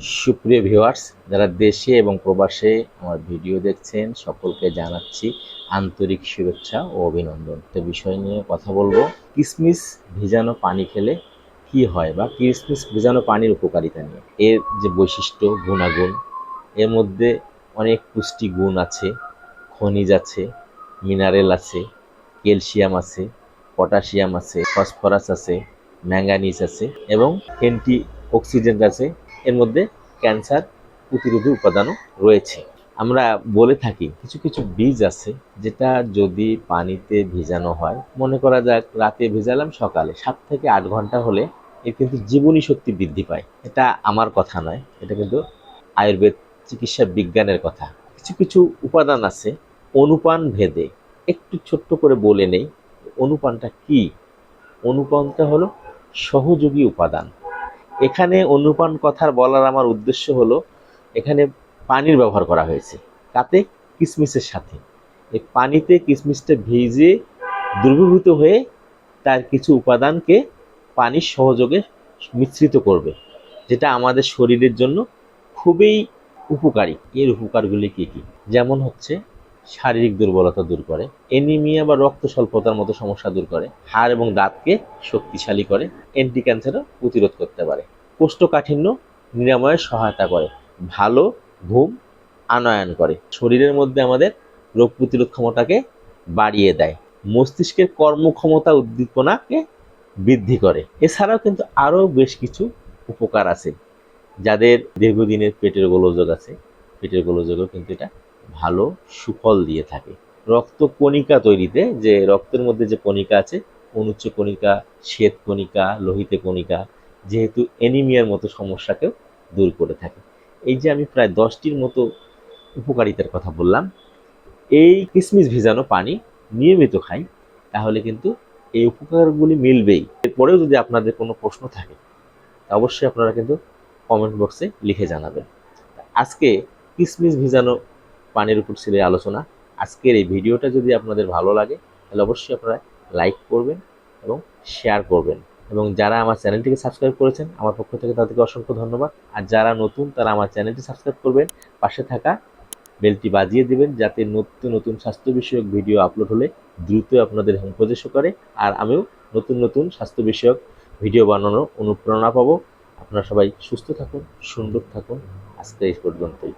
সুপ্রিয় ভিউয়ার্স, যারা দেশে এবং প্রবাসে আমার ভিডিও দেখছেন, সকলকে জানাচ্ছি আন্তরিক শুভেচ্ছা ও অভিনন্দন। তো বিষয় নিয়ে কথা বলব, কিসমিস ভেজানো পানি খেলে কি হয় বা কিসমিস ভিজানো পানির উপকারিতা নিয়ে। এর যে বৈশিষ্ট্য, গুণাগুণ, এর মধ্যে অনেক পুষ্টি গুণ আছে, খনিজ আছে, মিনারেল আছে, ক্যালসিয়াম আছে, পটাশিয়াম আছে, ফসফরাস আছে, ম্যাঙ্গানিজ আছে এবং অ্যান্টি অক্সিডেন্ট আছে এর মধ্যে ক্যান্সার প্রতিরোধী উপাদানও রয়েছে। আমরা বলে থাকি, কিছু কিছু বীজ আছে যেটা যদি পানিতে ভেজানো হয়, মনে করা যাক রাতে ভেজালাম সকালে, সাত থেকে আট ঘণ্টা হলে এর কিন্তু জীবনী শক্তি বৃদ্ধি পায়। এটা আমার কথা নয়, এটা কিন্তু আয়ুর্বেদ চিকিৎসা বিজ্ঞানের কথা। কিছু কিছু উপাদান আছে, অনুপান ভেদে, একটু ছোট্ট করে বলে নেই, অনুপানটা কি? অনুপানটা হলো সহযোগী উপাদান। এখানে অনুপান কথার বলার আমার উদ্দেশ্য হলো, এখানে পানির ব্যবহার করা হয়েছে। তাতে কিসমিসের সাথে। এই পানিতে কিসমিসটা ভিজে দ্রবীভূত হয়ে তার কিছু উপাদানকে পানির সহযোগে মিশ্রিত করবে, যেটা আমাদের শরীরের জন্য খুবই উপকারী। এর উপকারগুলি কী কী? যেমন হচ্ছে শারীরিক দুর্বলতা দূর করে এনিমিয়া বা রক্ত স্বল্পতার মতো সমস্যা দূর করে, হাড় এবং দাঁতকে শক্তিশালী করে অ্যান্টি ক্যান্সারও প্রতিরোধ করতে পারে। কোষ্ঠকাঠিন্য নিরাময়ে সহায়তা করে, ভালো ঘুম আনয়ন করে। শরীরের মধ্যে আমাদের রোগ প্রতিরোধ ক্ষমতাকে বাড়িয়ে দেয়। মস্তিষ্কের কর্মক্ষমতা উদ্দীপনাকে বৃদ্ধি করে। এছাড়াও কিন্তু আরও বেশ কিছু উপকার আছে, যাদের দীর্ঘদিনের পেটের গোলযোগ আছে। পেটের গোলযোগও কিন্তু এটা ভালো সুফল দিয়ে থাকে। রক্ত কণিকা তৈরিতে যে রক্তের মধ্যে যে কণিকা আছে, অনুচ্চ কণিকা, শ্বেত কণিকা, লোহিতে কণিকা, যেহেতু অ্যানিমিয়ার মতো সমস্যাকেও দূর করে থাকে। এই যে আমি প্রায় দশটির মতো উপকারিতার কথা বললাম, এই কিসমিস ভিজানো পানি নিয়মিত খাই, তাহলে কিন্তু এই উপকারগুলি মিলবেই। এরপরেও যদি আপনাদের কোনো প্রশ্ন থাকে অবশ্যই আপনারা কিন্তু কমেন্ট বক্সে লিখে জানাবেন। আজকে কিসমিস ভেজানো পানির উপর ছিল আলোচনা। আজকের এই ভিডিওটা যদি আপনাদের ভালো লাগে, তাহলে অবশ্যই আপনারা লাইক করবেন এবং শেয়ার করবেন। এবং যারা আমার চ্যানেলটিকে সাবস্ক্রাইব করেছেন, আমার পক্ষ থেকে তাদেরকে অসংখ্য ধন্যবাদ। আর যারা নতুন, তারা আমার চ্যানেলটি সাবস্ক্রাইব করবেন, পাশে থাকা বেলটি বাজিয়ে দিবেন, যাতে নতুন নতুন স্বাস্থ্য বিষয়ক ভিডিও আপলোড হলে দ্রুত আপনাদের হোমপোজেশও করে। আর আমিও নতুন নতুন স্বাস্থ্য বিষয়ক ভিডিও বানানোর অনুপ্রেরণা পাবো। আপনারা সবাই সুস্থ থাকুন, সুন্দর থাকুন। আজকে এই পর্যন্তই।